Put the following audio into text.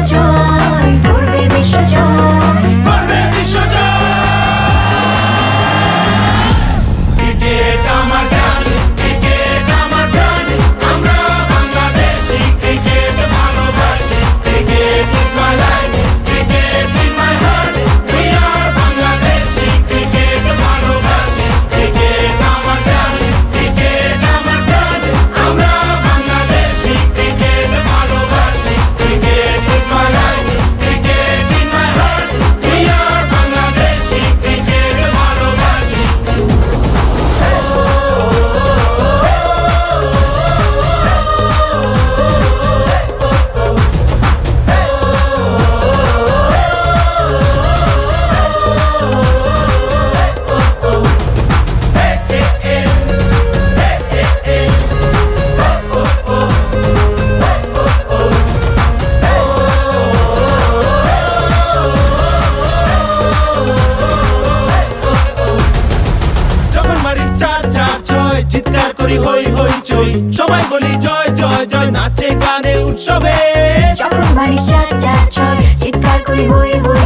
cho করি হই হই চই। সবাই বলি জয় জয় জয়, নাচে গানে উৎসবে। যখন মারি সাত চার ছয় চিৎকার করি হই হই